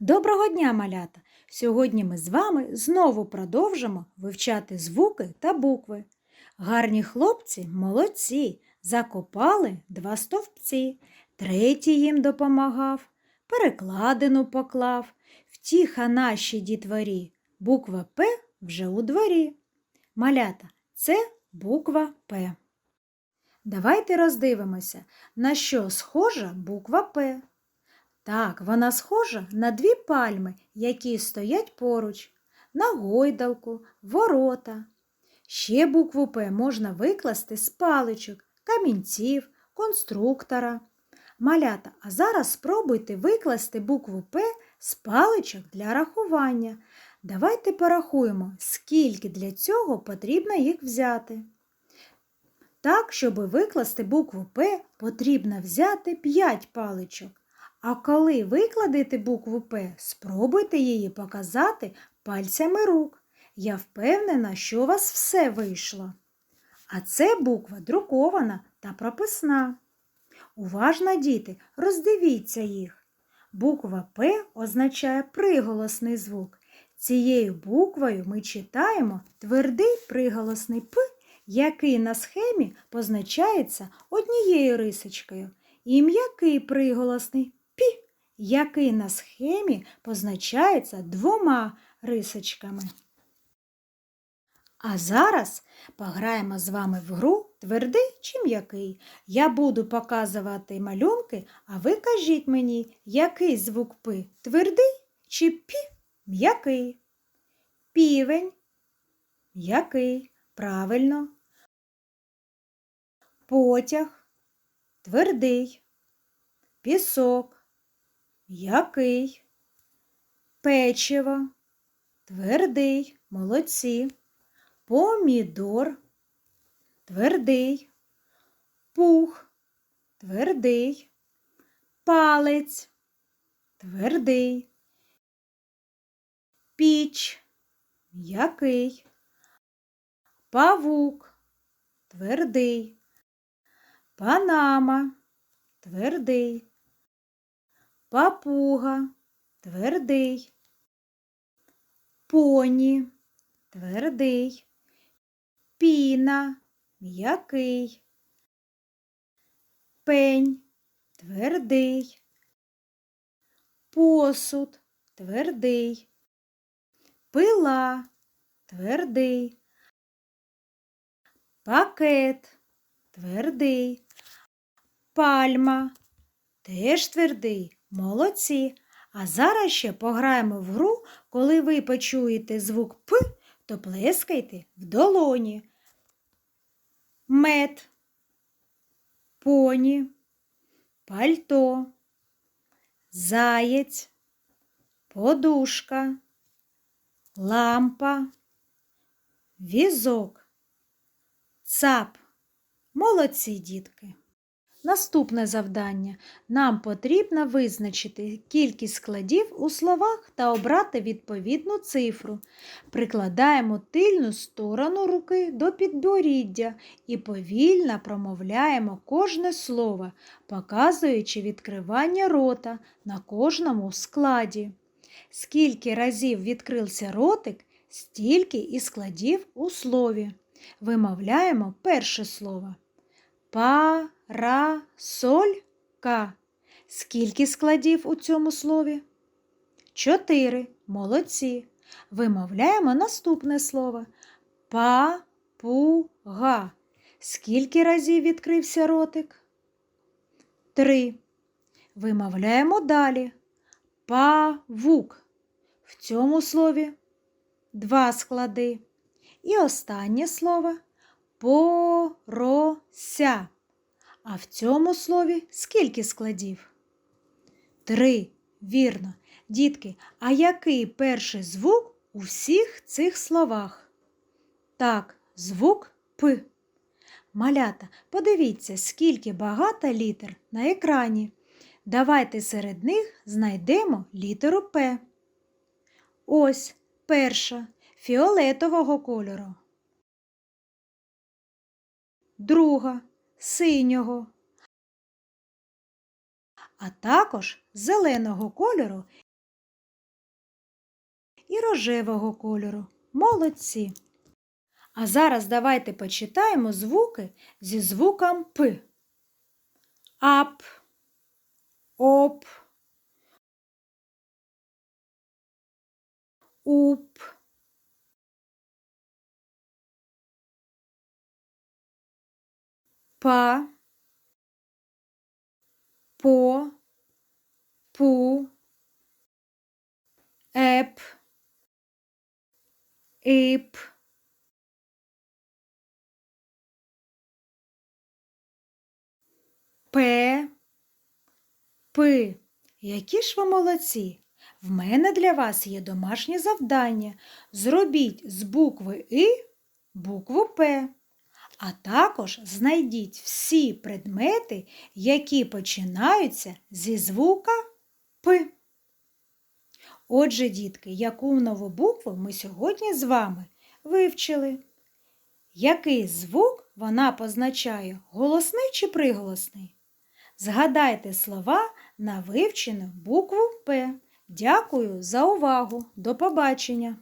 Доброго дня, малята! Сьогодні ми з вами знову продовжимо вивчати звуки та букви. Гарні хлопці молодці, закопали два стовпці, третій їм допомагав, перекладину поклав, втіха нашій дітворі, буква П вже у дворі. Малята це буква П. Давайте роздивимося, на що схожа буква П. Так, вона схожа на дві пальми, які стоять поруч, на гойдалку, ворота. Ще букву П можна викласти з паличок, камінців, конструктора. Малята, а зараз спробуйте викласти букву П з паличок для рахування. Давайте порахуємо, скільки для цього потрібно їх взяти. Так, щоб викласти букву П, потрібно взяти 5 паличок. А коли викладете букву П, спробуйте її показати пальцями рук. Я впевнена, що у вас все вийшло. А це буква друкована та прописна. Уважно, діти, роздивіться їх. Буква П означає приголосний звук. Цією буквою ми читаємо твердий приголосний П, який на схемі позначається однією рисочкою, і м'який приголосний Пі, який на схемі позначається двома рисочками. А зараз пограємо з вами в гру твердий чи м'який. Я буду показувати малюнки, а ви кажіть мені, який звук П твердий чи пі м'який. Півень м'який. Правильно. Потяг твердий. Пісок м'який. Печиво твердий. Молодці. Помідор твердий. Пух твердий. Палець твердий. Піч м'який. Павук твердий. Панама твердий. Папуга твердий. Поні твердий. Піна м'який. Пень твердий. Посуд твердий. Пила твердий. Пакет твердий. Пальма теж твердий. Молодці. А зараз ще пограємо в гру, коли ви почуєте звук П, то плескайте в долоні. Мед, поні, пальто, заєць, подушка, лампа, візок, цап. Молодці дітки. Наступне завдання. Нам потрібно визначити кількість складів у словах та обрати відповідну цифру. Прикладаємо тильну сторону руки до підборіддя і повільно промовляємо кожне слово, показуючи відкривання рота на кожному складі. Скільки разів відкрився ротик, стільки і складів у слові. Вимовляємо перше слово. Парасолька. Скільки складів у цьому слові? Чотири. Молодці. Вимовляємо наступне слово. Папуга. Скільки разів відкрився ротик? Три. Вимовляємо далі. Павук. В цьому слові два склади. І останнє слово порося. А в цьому слові скільки складів? Три. Вірно. Дітки, а який перший звук у всіх цих словах? Так, звук П. Малята, подивіться, скільки багато літер на екрані. Давайте серед них знайдемо літеру П. Ось перша фіолетового кольору друга синього, а також зеленого кольору і рожевого кольору. Молодці! А зараз давайте почитаємо звуки зі звуком П. Ап, оп, уп. Па, по, пу, еп, ип. П, П. Які ж ви молодці! В мене для вас є домашнє завдання. Зробіть з букви И букву П. А також знайдіть всі предмети, які починаються зі звука П. Отже, дітки, яку нову букву ми сьогодні з вами вивчили? Який звук вона позначає голосний чи приголосний? Згадайте слова на вивчену букву П. Дякую за увагу. До побачення!